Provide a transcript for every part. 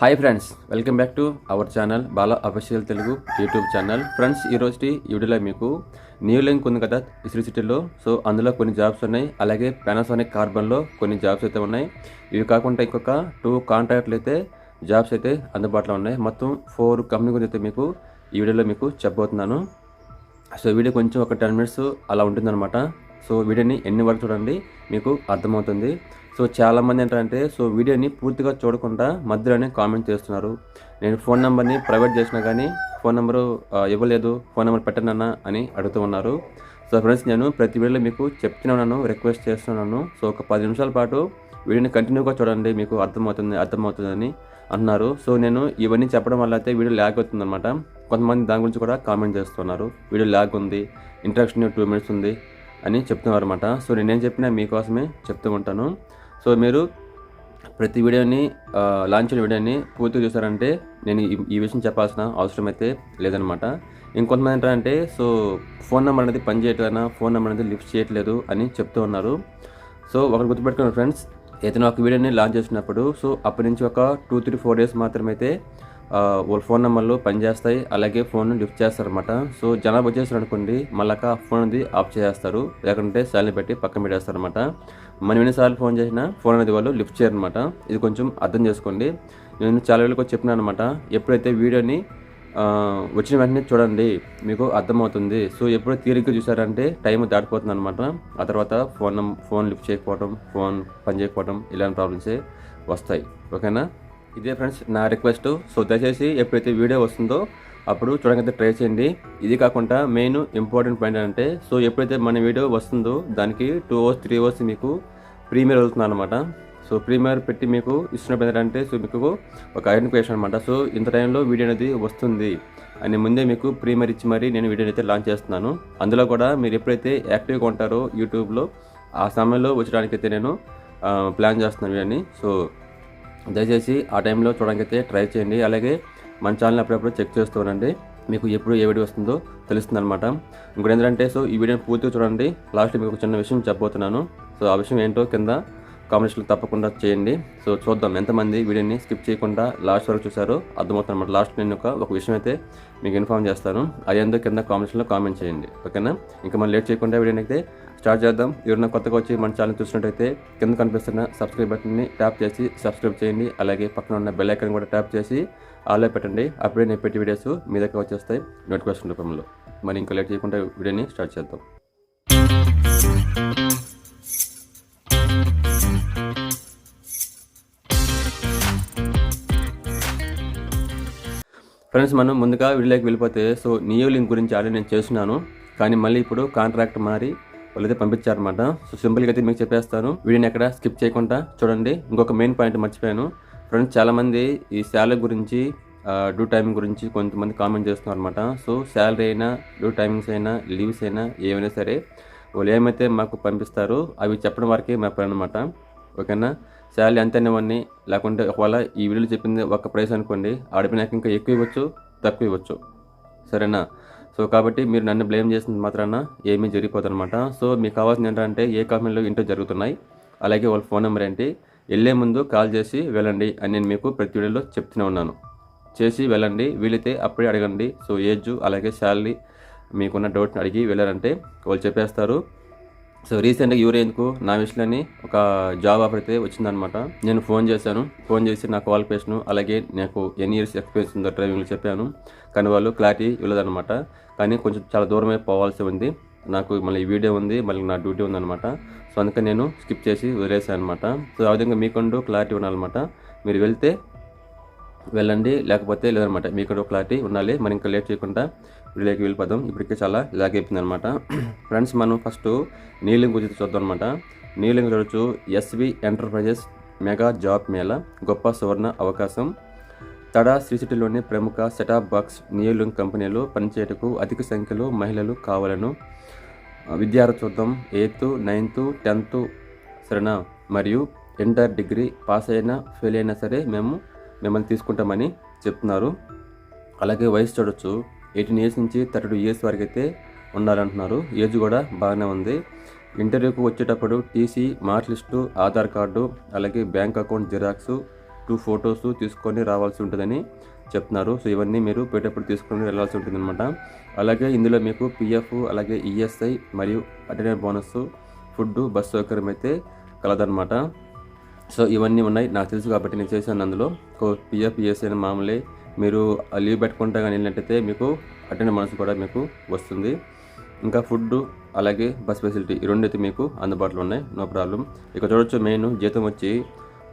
Hi friends welcome back to our channel Bala official Telugu YouTube channel friends ఈ రోజు ఈ వీడియోలో మీకు న్యూ లింక్ ఉంది కదా ఇస్రీ సిటీలో సో అందులో కొన్ని జాబ్స్ ఉన్నాయి అలాగే పానాసోనిక్ కార్బన్లో కొన్ని జాబ్స్ అయితే ఉన్నాయి. ఇవి కాకుండా ఇంకొక టూ కాంట్రాక్ట్లు అయితే జాబ్స్ అయితే అందుబాటులో ఉన్నాయి. మొత్తం ఫోర్ కంపెనీ గురించి అయితే మీకు ఈ వీడియోలో మీకు చెప్పబోతున్నాను. సో వీడియో కొంచెం ఒక టెన్ మినిట్స్ అలా ఉంటుందన్నమాట. సో వీడియోని ఎన్ని వరకు చూడండి మీకు అర్థమవుతుంది. సో చాలామంది ఏంటంటే సో వీడియోని పూర్తిగా చూడకుండా మధ్యలోనే కామెంట్ చేస్తున్నారు. నేను ఫోన్ నెంబర్ని ప్రైవేట్ చేసినా కానీ ఫోన్ నెంబరు ఇవ్వలేదు ఫోన్ నెంబర్ పెట్టనన్నా అని అడుగుతూ ఉన్నారు. సో ఫ్రెండ్స్ నేను ప్రతి వీడియోలో మీకు చెప్తున్నాను రిక్వెస్ట్ చేస్తున్నాను సో ఒక పది నిమిషాల పాటు వీడియోని కంటిన్యూగా చూడండి మీకు అర్థమవుతుంది అర్థమవుతుందని అన్నారు. సో నేను ఇవన్నీ చెప్పడం వల్ల అయితే వీడియో ల్యాగ్ అవుతుంది అనమాట కొంతమంది దాని గురించి కూడా కామెంట్ చేస్తున్నారు. వీడియో ల్యాగ్ ఉంది ఇంట్రడక్షన్ టూ మినిట్స్ ఉంది. అని చెప్తున్నారు అనమాట సో నేనేం చెప్పినా మీకోసమే చెప్తూ ఉంటాను. సో మీరు ప్రతి వీడియోని లాంచ్ అయిన వీడియోని పూర్తిగా చూసారంటే నేను ఈ- విషయం చెప్పాల్సిన అవసరం అయితే లేదనమాట ఇంకొంతమంది ఏంటంటే సో ఫోన్ నెంబర్ అనేది పని చేయట్లేనా ఫోన్ నెంబర్ అనేది లిఫ్ట్ చేయట్లేదు అని చెప్తూ ఉన్నారు. సో ఒకటి గుర్తుపెట్టుకోండి ఫ్రెండ్స్ ఏదైనా ఒక వీడియోని లాంచ్ చేసినప్పుడు సో అప్పటి నుంచి ఒక టూ త్రీ ఫోర్ డేస్ మాత్రమైతే వాళ్ళ ఫోన్ నెంబర్లు పనిచేస్తాయి. అలాగే ఫోన్ లిఫ్ట్ చేస్తారనమాట సో జనాభా వచ్చేసారు అనుకోండి మళ్ళాక ఫోన్ అనేది ఆఫ్ చేస్తారు లేకుంటే సైలెంట్ పెట్టి పక్కన పెట్టేస్తారనమాట మనం ఎన్నిసార్లు ఫోన్ చేసినా ఫోన్ అనేది వాళ్ళు లిఫ్ట్ చేయరనమాట ఇది కొంచెం అర్థం చేసుకోండి. నేను చాలా వేళకు చెప్పినాను అనమాట ఎప్పుడైతే వీడియోని వచ్చిన వెంటనే చూడండి మీకు అర్థమవుతుంది. సో ఎప్పుడు తీరిగ్గా చూసారంటే టైం దాటిపోతుంది అనమాట ఆ తర్వాత ఫోన్ ఫోన్ లిఫ్ట్ చేయకపోవడం ఫోన్ పని చేయకపోవడం ఇలాంటి ప్రాబ్లమ్సే వస్తాయి. ఓకేనా? ఇదే ఫ్రెండ్స్ నా రిక్వెస్ట్. సో దయచేసి ఎప్పుడైతే వీడియో వస్తుందో అప్పుడు చూడడానికి ట్రై చేయండి. ఇది కాకుండా మెయిన్ ఇంపార్టెంట్ పాయింట్ అంటే సో ఎప్పుడైతే మన వీడియో వస్తుందో దానికి టూ అవర్స్ త్రీ అవర్స్ మీకు ప్రీమియర్ వెళ్తున్నాను అనమాట సో ప్రీమియర్ పెట్టి మీకు ఇస్తున్నప్పుడు ఏంటంటే సో మీకు ఒక ఐడెంటిఫికేషన్ అనమాట సో ఇంత టైంలో వీడియో అనేది వస్తుంది అని ముందే మీకు ప్రీమియర్ ఇచ్చి మరీ నేను వీడియోని అయితే లాంచ్ చేస్తున్నాను. అందులో కూడా మీరు ఎప్పుడైతే యాక్టివ్గా ఉంటారో యూట్యూబ్లో ఆ సమయంలో వచ్చడానికైతే నేను ప్లాన్ చేస్తున్నాను వీడియోని. సో దయచేసి ఆ టైంలో చూడడానికి అయితే ట్రై చేయండి. అలాగే మన ఛానల్ అప్పుడప్పుడు చెక్ చేస్తూ ఉండండి. మీకు ఎప్పుడు ఏ వీడియో వస్తుందో తెలుస్తుంది అనమాట ఇంకోటి ఏంటంటే సో ఈ వీడియోని పూర్తిగా చూడండి. లాస్ట్ మీకు చిన్న విషయం చెప్పబోతున్నాను. సో ఆ విషయం ఏంటో కింద కామెంట్స్లో తప్పకుండా చేయండి. సో చూద్దాం ఎంతమంది వీడియోని స్కిప్ చేయకుండా లాస్ట్ వరకు చూసారో అర్థమవుతుంది అనమాట లాస్ట్ నేను ఒక విషయం అయితే మీకు ఇన్ఫామ్ చేస్తాను. అది ఏందో కింద కామెంట్స్లో కామెంట్ చేయండి. ఓకేనా? ఇంకా మనం లేట్ చేయకుండా వీడియోని అయితే స్టార్ట్ చేద్దాం. ఎవరైనా కొత్తగా వచ్చి మన ఛానల్ చూసినట్టయితే కింద కనిపిస్తున్న సబ్స్క్రైబ్ బటన్ని ట్యాప్ చేసి సబ్స్క్రైబ్ చేయండి. అలాగే పక్కన ఉన్న బెల్ ఐకన్ కూడా ట్యాప్ చేసి ఆల్లో పెట్టండి. అప్పుడే నేను పెట్టి వీడియోస్ మీ దగ్గర వచ్చేస్తాయి నోటిఫికేషన్ రూపంలో. మరి ఇంకా లేట్ చేయకుండా వీడియోని స్టార్ట్ చేద్దాం. ఫ్రెండ్స్ మనం ముందుగా వీడియోకి వెళ్ళిపోతే సో నియో లింక్ గురించి ఆల్రెడీ నేను చేస్తున్నాను. కానీ మళ్ళీ ఇప్పుడు కాంట్రాక్ట్ మారి వాళ్ళైతే పంపించారనమాట సో సింపుల్గా అయితే మీకు చెప్పేస్తాను. వీడియోని ఎక్కడ స్కిప్ చేయకుండా చూడండి. ఇంకొక మెయిన్ పాయింట్ మర్చిపోయాను. ఫ్రెండ్స్ చాలామంది ఈ శాలరీ గురించి డ్యూ టైమింగ్ గురించి కొంతమంది కామెంట్ చేస్తున్నారు అనమాట సో శాలరీ అయినా డ్యూ టైమింగ్స్ అయినా లీవ్స్ అయినా ఏమైనా సరే వాళ్ళు ఏమైతే మాకు పంపిస్తారో అవి చెప్పడం వరకే మా పని అనమాట ఓకేనా? శాలరీ ఎంత అనేవన్నీ లేకుంటే ఒకవేళ ఈ వీడియోలో చెప్పింది ఒక ప్రైస్ అనుకోండి ఆడిపోయినాక ఇంకా ఎక్కువ ఇవ్వచ్చు తక్కువ ఇవ్వచ్చు. సరేనా? సో కాబట్టి మీరు నన్ను బ్లేమ్ చేసిన మాత్రాన ఏమీ జరిగిపోతుంది అనమాట సో మీకు కావాల్సింది ఏంటంటే ఏ కంపెనీలో ఇంటో జరుగుతున్నాయి అలాగే వాళ్ళ ఫోన్ నెంబర్ ఏంటి వెళ్ళే ముందు కాల్ చేసి వెళ్ళండి అని నేను మీకు ప్రతి వీడియోలో చెప్తూనే ఉన్నాను. చేసి వెళ్ళండి వీలైతే అప్పుడే అడగండి. సో ఏజ్ అలాగే శాలరీ మీకున్న డౌట్ని అడిగి వెళ్ళారంటే వాళ్ళు చెప్పేస్తారు. సో రీసెంట్గా యూరేందుకు నా విషయంలోని ఒక జాబ్ ఆఫర్ అయితే వచ్చిందనమాట నేను ఫోన్ చేశాను. ఫోన్ చేసి నా క్వాలిఫికేషన్ అలాగే నాకు ఎన్ని ఇయర్స్ ఎక్స్పీరియన్స్ ఉందో డ్రైవింగ్లో చెప్పాను. కానీ వాళ్ళు క్లారిటీ ఇవ్వలేదన్నమాట. కానీ కొంచెం చాలా దూరమే పోవాల్సి ఉంది. నాకు మళ్ళీ ఈ వీడియో ఉంది మళ్ళీ నా డ్యూటీ ఉందన్నమాట. సో అందుకని నేను స్కిప్ చేసి వదిలేసాను అనమాట సో ఆ విధంగా మీకుంటూ క్లారిటీ ఉండాలన్నమాట. మీరు వెళ్తే వెళ్ళండి లేకపోతే లేదనమాట మీకు క్లారిటీ ఉండాలి. మనం ఇంకా లేట్ చేయకుండా వీడియోకి వెళ్ళిపోదాం. ఇప్పటికే చాలా లాగ్ అయిపోయింది అనమాట ఫ్రెండ్స్ మనం ఫస్ట్ నీలింగ్ గురించి చూద్దాం అనమాట నీలింగ్ చూడొచ్చు SV enterprises mega job mela గొప్ప సువర్ణ అవకాశం. తడా శ్రీ సిటీలోని ప్రముఖ సెటాప్ బాక్స్ నియోలింగ్ కంపెనీలో పనిచేయటకు అధిక సంఖ్యలో మహిళలు కావాలను. విద్యార్థి చూద్దాం. ఎయిత్ నైన్త్ టెన్త్ సరేనా? మరియు ఇంటర్ డిగ్రీ పాస్ అయినా ఫెయిల్ అయినా సరే మేము మిమ్మల్ని తీసుకుంటామని చెప్తున్నారు. అలాగే వయసు చూడొచ్చు. ఎయిటీన్ ఇయర్స్ నుంచి థర్టీ టూ ఇయర్స్ వరకు అయితే ఉండాలంటున్నారు. ఏజ్ కూడా బాగానే ఉంది. ఇంటర్వ్యూకి వచ్చేటప్పుడు TC mark list Aadhaar card అలాగే bank account xerox two photos తీసుకొని రావాల్సి ఉంటుందని చెప్తున్నారు. సో ఇవన్నీ మీరు పోయేటప్పుడు తీసుకొని వెళ్ళాల్సి ఉంటుంది అనమాట అలాగే ఇందులో మీకు పిఎఫ్ అలాగే ఈఎస్ఐ మరియు అటెండెంట్ బోనస్ ఫుడ్ బస్ సౌకర్యం అయితే కలదనమాట సో ఇవన్నీ ఉన్నాయి. నాకు తెలుసు కాబట్టి నేను చేశాను అందులో. పిఎఫ్ ఈఎస్ఐ మామూలే మీరు ఆ లీవ్ పెట్టుకుంటా కానీ వెళ్ళినట్టయితే మీకు అటెండ్ మనసు కూడా మీకు వస్తుంది. ఇంకా ఫుడ్ అలాగే బస్ ఫెసిలిటీ ఈ రెండైతే మీకు అందుబాటులో ఉన్నాయి. No problem. ఇక చూడొచ్చు మెయిన్ జీతం వచ్చి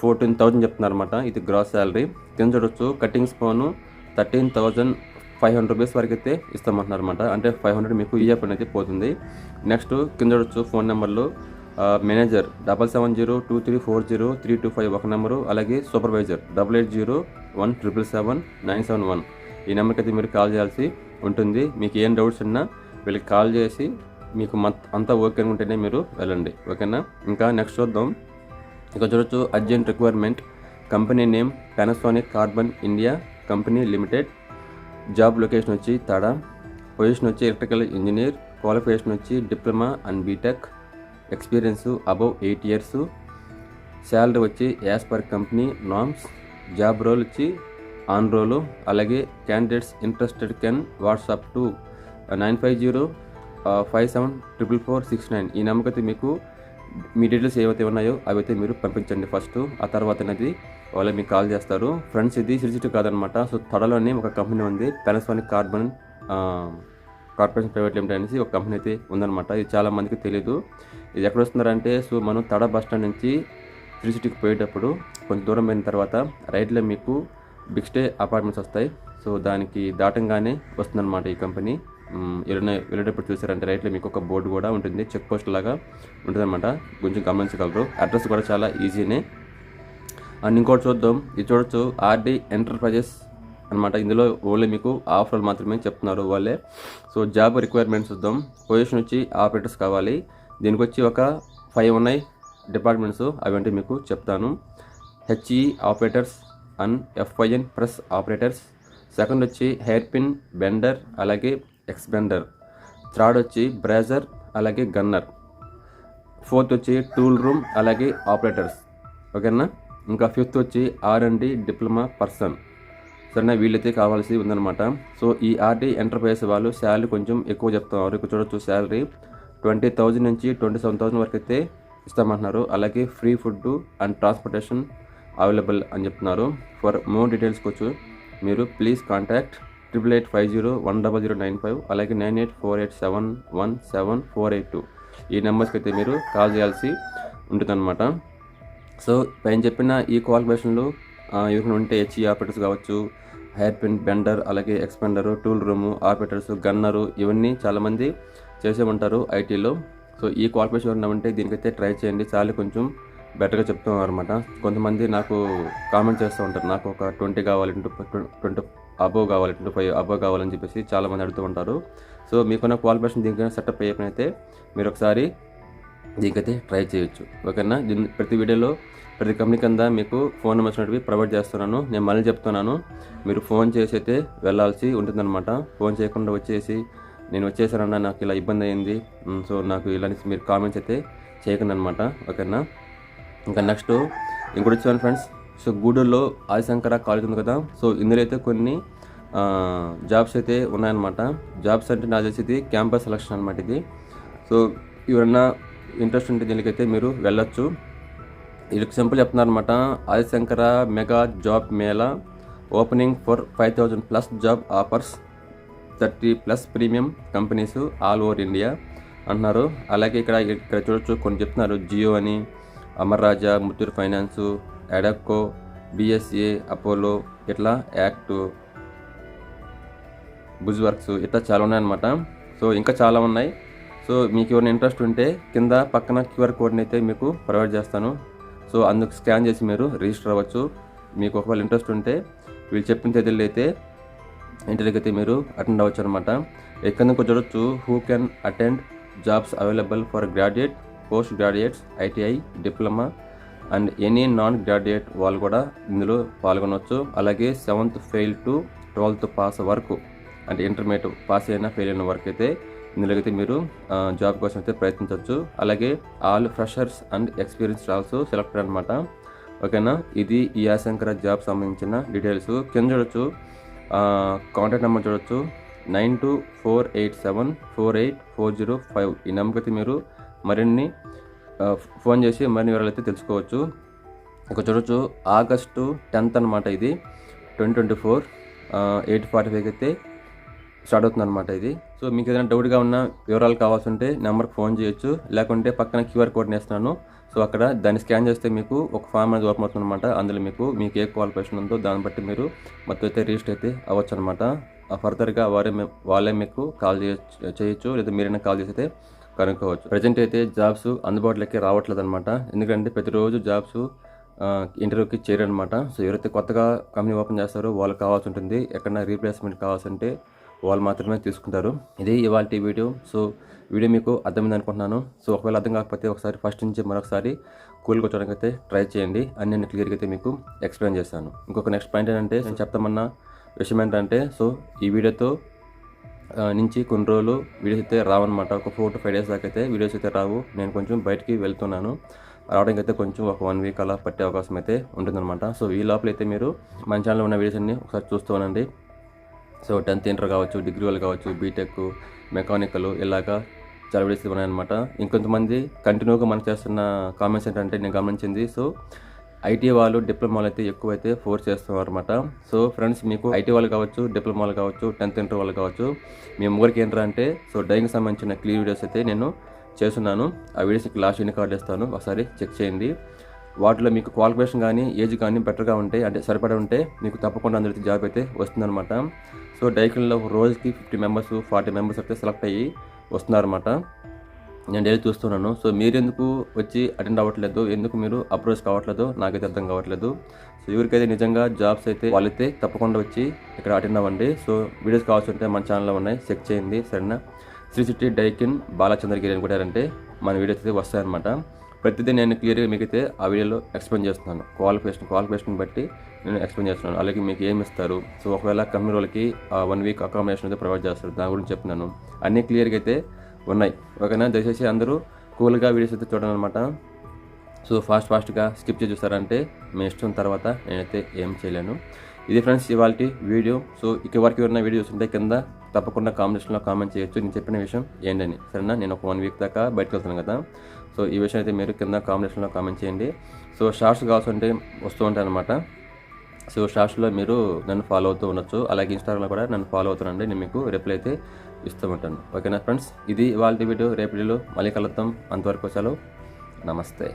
ఫోర్టీన్ థౌజండ్ చెప్తున్నారు అనమాట ఇది గ్రాస్ శాలరీ కింద చూడొచ్చు cutting స్పోను thirteen thousand five hundred rupees వరకు అయితే ఇస్తామంటున్నారు అనమాట అంటే ఫైవ్ హండ్రెడ్ మీకు ఈఎఫ్ అనేది పోతుంది. నెక్స్ట్ కింద చూడొచ్చు ఫోన్ నెంబర్లు manager double seven zero two three four zero three two five ఒక నెంబరు అలాగే supervisor double eight zero one triple seven nine seven one. ఈ నెంబర్కి అయితే మీరు కాల్ చేయాల్సి ఉంటుంది. మీకు ఏం డౌట్స్ ఉన్నా వీళ్ళకి కాల్ చేసి మీకు మత్ అంతా ఓకే అనుకుంటేనే మీరు వెళ్ళండి. ఓకేనా? ఇంకా నెక్స్ట్ చూద్దాం. ఇక చూడొచ్చు urgent requirement. Company name Panasonic Carbon India company limited job location వచ్చి తాడా. పొజిషన్ వచ్చి ఎలక్ట్రికల్ ఇంజనీర్. క్వాలిఫికేషన్ వచ్చి diploma and BTech. Experience above eight years. Salary వచ్చి as per company norms job role వచ్చి ఆన్ రోలు. అలాగే candidates interested can WhatsApp to nine five zero five seven triple four six nine. ఈ నెంబర్కి అయితే మీకు మీ details ఏవైతే ఉన్నాయో అవి అయితే మీరు పంపించండి ఫస్ట్. ఆ తర్వాత అనేది వాళ్ళు మీకు కాల్ చేస్తారు. ఫ్రెండ్స్ ఇది సిరిసిటీ కాదనమాట. సో తడలోనే ఒక కంపెనీ ఉంది. Panasonic Carbon corporation private limited అనేసి ఒక కంపెనీ అయితే ఉందన్నమాట. ఇది చాలా మందికి తెలియదు ఇది ఎక్కడ వస్తున్నారంటే సో మనం తడ బస్ స్టాండ్ నుంచి త్రీ సిటీకి పోయేటప్పుడు కొంచెం దూరం పోయిన తర్వాత రైట్లో మీకు బిగ్ స్టే అపార్ట్మెంట్స్ వస్తాయి. సో దానికి దాటంగానే వస్తుందన్నమాట ఈ కంపెనీ. మ్, వెళ్ళిన వెళ్ళేటప్పుడు చూసారంటే రైట్లో మీకు ఒక బోర్డు కూడా ఉంటుంది. చెక్ పోస్ట్ లాగా ఉంటుందన్నమాట. కొంచెం గమనించగలరు. అడ్రస్ కూడా చాలా ఈజీనే. అండ్ ఇంకోటి చూద్దాం. ఇది చూడొచ్చు. ఆర్డీ ఎంటర్ప్రైజెస్ అనమాట ఇందులో ఓన్లీ మీకు ఆఫర్లు మాత్రమే చెప్తున్నారు వాళ్ళే. సో జాబ్ రిక్వైర్మెంట్స్ చూద్దాం. పొజిషన్ వచ్చి ఆపరేటర్స్ కావాలి. దీనికి వచ్చి ఒక ఫైవ్ ఉన్నాయి డిపార్ట్మెంట్స్ అవంటే మీకు చెప్తాను. HE operators and FIN press operators second వచ్చి హెయిర్ పిన్ బెండర్ అలాగే ఎక్స్బెండర్ థర్డ్ వచ్చి బ్రేజర్ అలాగే గన్నర్ ఫోర్త్ వచ్చి టూల్ రూమ్ అలాగే ఆపరేటర్స్ ఓకేనా ఇంకా ఫిఫ్త్ వచ్చి R and D diploma person సరేనా వీళ్ళైతే కావాల్సి ఉందన్నమాట. సో ఈ ఆర్డీ ఎంటర్ప్రైజెస్ వాళ్ళు శాలరీ కొంచెం ఎక్కువ చెప్తున్నారు. ఇక్కడ చూడొచ్చు శాలరీ ట్వంటీ థౌజండ్ నుంచి ట్వంటీ సెవెన్ థౌసండ్ వరకు అయితే ఇస్తామంటున్నారు. అలాగే free food and transportation available అని చెప్తున్నారు. ఫర్ మోర్ డీటెయిల్స్ వచ్చు మీరు please contact triple eight five zero one double zero nine five అలాగే nine eight four eight seven one seven four eight two. ఈ నెంబర్స్కి అయితే మీరు కాల్ చేయాల్సి ఉంటుందన్నమాట. సో పైన చెప్పిన ఈ క్వాలిఫికేషన్లు ఎవరైనా ఉంటే హెచ్ఈ ఆపరేటర్స్ కావచ్చు హెయిర్ పిన్ బెండర్ అలాగే expander tool room operators gunner ఇవన్నీ చాలామంది చేసే ఉంటారు ఐటీలో. సో ఈ క్వాలిఫికేషన్ ఎవరైనా ఉంటే దీనికైతే ట్రై చేయండి. చాలా కొంచెం బెటర్గా చెప్తున్నాం అనమాట కొంతమంది నాకు కామెంట్ చేస్తూ ఉంటారు. నాకు ఒక ట్వంటీ కావాలి ట్వంటీ అబోవ్ కావాలి ట్వంటీ ఫైవ్ అబోవ్ కావాలని చెప్పేసి చాలామంది అడుగుతూ ఉంటారు. సో మీకున్న క్వాలిఫికేషన్ దీనికైనా సెటప్ అయిపోయినైతే మీరు ఒకసారి దీనికైతే ట్రై చేయొచ్చు. ఓకేనా? దీని ప్రతి వీడియోలో ప్రతి కంపెనీ కింద మీకు ఫోన్ నెంబర్స్ అనేవి ప్రొవైడ్ చేస్తున్నాను. నేను మళ్ళీ చెప్తున్నాను. మీరు ఫోన్ చేసి అయితే వెళ్ళాల్సి ఉంటుందన్నమాట. ఫోన్ చేయకుండా వచ్చేసి నేను వచ్చేసానన్నా నాకు ఇలా ఇబ్బంది అయింది. సో నాకు ఇలా మీరు కామెంట్స్ అయితే చేయకండి అనమాట ఓకేనా? ఇంకా నెక్స్ట్ ఇంకోటి వచ్చాను ఫ్రెండ్స్ సో గూడూరులో ఆదిశంకర కాలేజ్ ఉంది కదా. సో ఇందులో అయితే కొన్ని జాబ్స్ అయితే ఉన్నాయన్నమాట. జాబ్స్ అంటే నాకు తెలిసి క్యాంపస్ సెలక్షన్ అనమాట ఇది. సో ఎవరన్నా ఇంట్రెస్ట్ ఉంటే దీనికైతే మీరు వెళ్ళొచ్చు. వీళ్ళకి సింపుల్ చెప్తున్నారనమాట Adishankara mega job mela opening for five thousand plus job offers thirty plus premium companies all over India అంటున్నారు. అలాగే ఇక్కడ ఇక్కడ చూడొచ్చు కొన్ని చెప్తున్నారు. జియో అని Amar Raja Muthoot finance Adecco BSA Apollo ఇట్లా యాక్ట్ బుజ్ వర్క్స్ ఇట్లా చాలా ఉన్నాయన్నమాట. సో ఇంకా చాలా ఉన్నాయి. సో మీకు ఎవరైనా ఇంట్రెస్ట్ ఉంటే కింద పక్కన క్యూఆర్ కోడ్ని అయితే మీకు ప్రొవైడ్ చేస్తాను. సో అందుకు స్కాన్ చేసి మీరు రిజిస్టర్ అవ్వచ్చు. మీకు ఒకవేళ ఇంట్రెస్ట్ ఉంటే వీళ్ళు చెప్పిన తేదీలు అయితే ఇంటర్వ్యూకి అయితే మీరు అటెండ్ అవ్వచ్చు అనమాట ఎక్కడి నుంచి చూడొచ్చు who can attend jobs available for graduate post graduates ITI diploma and any non graduate వాళ్ళు కూడా ఇందులో పాల్గొనవచ్చు అలాగే seventh fail to twelfth pass వరకు అంటే ఇంటర్మీడియట్ పాస్ అయిన ఫెయిల్ అయిన వరకు అయితే ఇందులోకైతే అయితే మీరు జాబ్ కోసం అయితే ప్రయత్నించవచ్చు. అలాగే all freshers and experience also selected అనమాట ఓకేనా? ఇది ఈ యాశంకర జాబ్ సంబంధించిన డీటెయిల్స్. కింద చూడొచ్చు. కాంటాక్ట్ నెంబర్ చూడొచ్చు. Nine two four eight seven four eight four zero five ఈ నెంబర్కి అయితే మీరు మరిన్ని ఫోన్ చేసి మరిన్ని వివరాలు అయితే తెలుసుకోవచ్చు. ఇక చూడొచ్చు. ఆగస్టు టెన్త్ అనమాట ఇది. Twenty twenty four eight forty ఫైవ్కి అయితే స్టార్ట్ అవుతుంది అనమాట ఇది. సో మీకు ఏదైనా డౌట్గా ఉన్న వివరాలు కావాల్సి ఉంటే నెంబర్కి ఫోన్ చేయొచ్చు. లేకుంటే పక్కన క్యూఆర్ కోడ్ నేస్తున్నాను. సో అక్కడ దాన్ని స్కాన్ చేస్తే మీకు ఒక ఫామ్ అనేది ఓపెన్ అవుతుంది అనమాట అందులో మీకు మీకు ఏ క్వాలిఫికేషన్ ఉందో దాన్ని బట్టి మీరు మొత్తం అయితే రిజిస్టర్ అయితే అవ్వచ్చు అనమాట ఫర్దర్గా వారే వాళ్ళే మీకు కాల్ చేయొచ్చు. లేదా మీరైనా కాల్ చేస్తే కనుక్కోవచ్చు. ప్రజెంట్ అయితే జాబ్స్ అందుబాటులోకి రావట్లేదు అనమాట ఎందుకంటే ప్రతిరోజు జాబ్స్ ఇంటర్వ్యూకి చేరనమాట. సో ఎవరైతే కొత్తగా కంపెనీ ఓపెన్ చేస్తారో వాళ్ళకి కావాల్సి ఉంటుంది. ఎక్కడైనా రీప్లేస్మెంట్ కావాల్సి ఉంటే వాళ్ళు మాత్రమే తీసుకుంటారు. ఇది ఇవాళ వీడియో. సో వీడియో మీకు అర్థమైంది అనుకుంటున్నాను. సో ఒకవేళ అర్థం కాకపోతే ఒకసారి ఫస్ట్ నుంచి మరొకసారి కూల్కి వచ్చడానికి అయితే ట్రై చేయండి. అన్ని నేను క్లియర్గా అయితే మీకు ఎక్స్ప్లెయిన్ చేస్తాను. ఇంకొక నెక్స్ట్ పాయింట్ ఏంటంటే నేను చెప్తామన్న విషయం ఏంటంటే సో ఈ వీడియోతో నుంచి కొన్ని రోజులు వీడియోస్ అయితే రావన్నమాట. ఒక ఫోర్ టు ఫైవ్ డేస్ దాకా అయితే వీడియోస్ అయితే రావు. నేను కొంచెం బయటికి వెళ్తున్నాను. రావడానికి అయితే కొంచెం ఒక వన్ వీక్ అలా పట్టే అవకాశం అయితే ఉంటుందన్నమాట. సో ఈ లోపల అయితే మీరు మన ఛానల్లో ఉన్న వీడియోస్ అన్ని ఒకసారి చూస్తూ ఉండండి. సో టెన్త్ ఇంటర్ కావచ్చు డిగ్రీ వాళ్ళు కావచ్చు బీటెక్ మెకానికల్ ఇలాగా చాలా వీడియోస్ ఉన్నాయన్నమాట ఇంకొంతమంది కంటిన్యూగా మనం చేస్తున్న కామెంట్స్ ఏంటంటే నేను గమనించింది. సో ఐటీ వాళ్ళు డిప్లొమాలు అయితే ఎక్కువ అయితే ఫోర్స్ చేస్తున్నారు అనమాట సో ఫ్రెండ్స్ మీకు ఐటీ వాళ్ళు కావచ్చు డిప్లొమాలు కావచ్చు టెన్త్ ఇంటర్ వాళ్ళు కావచ్చు మీ ముగ్గురికి ఏంటంటే అంటే సో డైయింగ్ సంబంధించిన క్లియర్ వీడియోస్ అయితే నేను చేస్తున్నాను. ఆ వీడియోస్ లాస్ట్ ఎన్ని కార్డు ఇస్తాను ఒకసారి చెక్ చేయండి. వాటిలో మీకు క్వాలిఫికేషన్ కానీ ఏజ్ కానీ బెటర్గా ఉంటే అంటే సరిపడా ఉంటే మీకు తప్పకుండా అందరికీ జాబ్ అయితే వస్తుందన్నమాట. సో డైకిన్లో రోజుకి ఫిఫ్టీ మెంబర్స్ ఫార్టీ మెంబర్స్ అయితే సెలెక్ట్ అయ్యి వస్తున్నారన్నమాట. నేను డైలీ చూస్తున్నాను. సో మీరెందుకు వచ్చి అటెండ్ అవ్వట్లేదు? ఎందుకు మీరు అప్రోచ్ కావట్లేదు? నాకైతే అర్థం కావట్లేదు. సో ఎవరికైతే నిజంగా జాబ్స్ అయితే వాళ్ళైతే తప్పకుండా వచ్చి ఇక్కడ అటెండ్ అవ్వండి. సో వీడియోస్ కావాల్సి ఉంటే మన ఛానల్లో ఉన్నాయి. చెక్ చేయండి. సరేనా? శ్రీ సిటీ డైకిన్ బాలచంద్రగిరి అని కొట్టారంటే మన వీడియోస్ అయితే వస్తాయన్నమాట. ప్రతిదీ నేను క్లియర్గా మీకైతే ఆ వీడియోలో ఎక్స్ప్లెయిన్ చేస్తున్నాను. క్వాలిఫికేషన్ క్వాలిఫికేషన్ బట్టి నేను ఎక్స్ప్లెయిన్ చేస్తున్నాను. అలాగే మీకు ఏమి ఇస్తారు? సో ఒకవేళ కంపెనీ వాళ్ళకి వన్ వీక్ అకామిడేషన్ అయితే ప్రొవైడ్ చేస్తారు. దాని గురించి చెప్తున్నాను. అన్నీ క్లియర్గా అయితే ఉన్నాయి. ఓకేనా? దయచేసి అందరూ కూల్గా వీడియోస్ అయితే చూడండి అనమాట సో ఫాస్ట్ ఫాస్ట్గా స్కిప్ చేసి చూస్తారంటే మీ ఇష్టం తర్వాత నేనైతే ఏం చేయలేను. ఇది ఫ్రెండ్స్ ఇవాళ వీడియో. సో ఇక వరకు ఎవరైనా వీడియోస్ ఉంటే కింద తప్పకుండా కామెంట్స్లో కామెంట్ చేయొచ్చు. నేను చెప్పిన విషయం ఏంటని. సరేనా? నేను ఒక వన్ వీక్ దాకా బయటకు వెళ్తున్నాను కదా. సో ఈ విషయం అయితే మీరు కింద కాంబినేషన్లో కామెంట్ చేయండి. సో షార్ట్స్ కావాల్సి ఉంటే వస్తూ ఉంటాయి అనమాట సో షార్ట్స్లో మీరు నన్ను ఫాలో అవుతూ ఉండొచ్చు. అలాగే ఇన్స్టాగ్రామ్లో కూడా నన్ను ఫాలో అవుతానండి నేను మీకు రిప్లై అయితే ఇస్తూ ఉంటాను. ఓకేనా ఫ్రెండ్స్? ఇది వాళ్ళ వీడియో. రేపు వీడియోలో మళ్ళీ కలుద్దాం. అంతవరకు సెలవు నమస్తే.